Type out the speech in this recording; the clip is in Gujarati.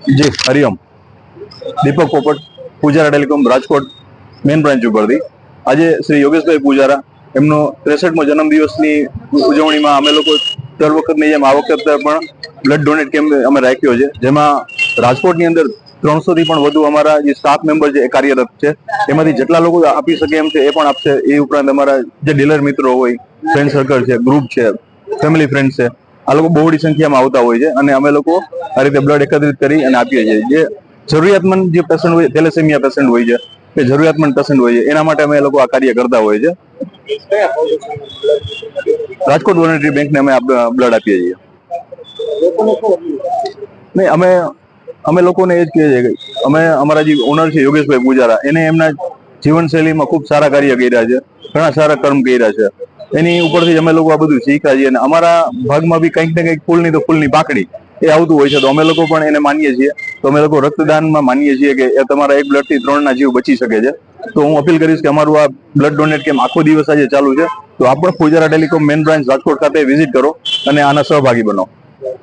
જી, Hariom. Deepak Popat, Pujara telecom, Rajkot, main branch ઉપરથી. આજે શ્રી યોગેશભાઈ પૂજારા, એમનો ત્રેસઠમો જન્મદિવસની ઉજવણીમાં અમે લોકો દર વખતની જેમ આ વખતે પણ બ્લડ ડોનેટ કેમ્પ અમે રાખ્યો છે, જેમાં રાજકોટની અંદર ત્રણસો થી પણ વધુ અમારા જે સ્ટાફ મેમ્બર છે એ કાર્યરત છે. એમાંથી જેટલા લોકો આપી શકે એમ છે, એ પણ આપશે. એ ઉપરાંત અમારા જે ડીલર મિત્રો હોય ફ્રેન્ડ સર્કલ છે ગ્રુપ છે ફેમિલી ફ્રેન્ડ છે આ લોકો બહોળી સંખ્યામાં આવતા હોય છે અને અમે લોકો આ રીતે બ્લડ એકત્રિત કરી અને આપીએ છીએ. જે જરૂરિયાતમંદ જે પેશન્ટ હોય થેલેસેમિયા પેશન્ટ હોય છે કે જરૂરિયાતમંદ પેશન્ટ હોય છે, એના માટે અમે લોકો આ કાર્ય કરતા હોય છે. રાજકોટ વોલન્ટરી બેંકને અમે બ્લડ આપીએ છીએ. નહીં, અમે અમે લોકોને એ જ કહીએ છીએ કે અમે, અમારા જે ઓનર છે, યોગેશભાઈ પૂજારા એને એમના જીવનશૈલીમાં ખૂબ સારા કાર્ય કર્યા છે, ઘણા સારા કર્મ કર્યા છે. એની ઉપરથી અમે લોકો આ બધું શીખ્યા છીએ. અને અમારા ભાગમાં બી કંઈક ને કંઈક ફૂલની તો ફૂલની પાકડી એ આવતું હોય છે. તો અમે લોકો પણ એને માનીએ છીએ. તો અમે લોકો રક્તદાનમાં માનીએ છીએ કે એ તમારા એક બ્લડથી ત્રણના જીવ બચી શકે છે. તો હું અપીલ કરીશ કે અમારું આ બ્લડ ડોનેટ કેમ આખો દિવસ આજે ચાલુ છે. તો આપ Pujara telecom main branch Rajkot ખાતે વિઝિટ કરો અને આના સહભાગી બનો.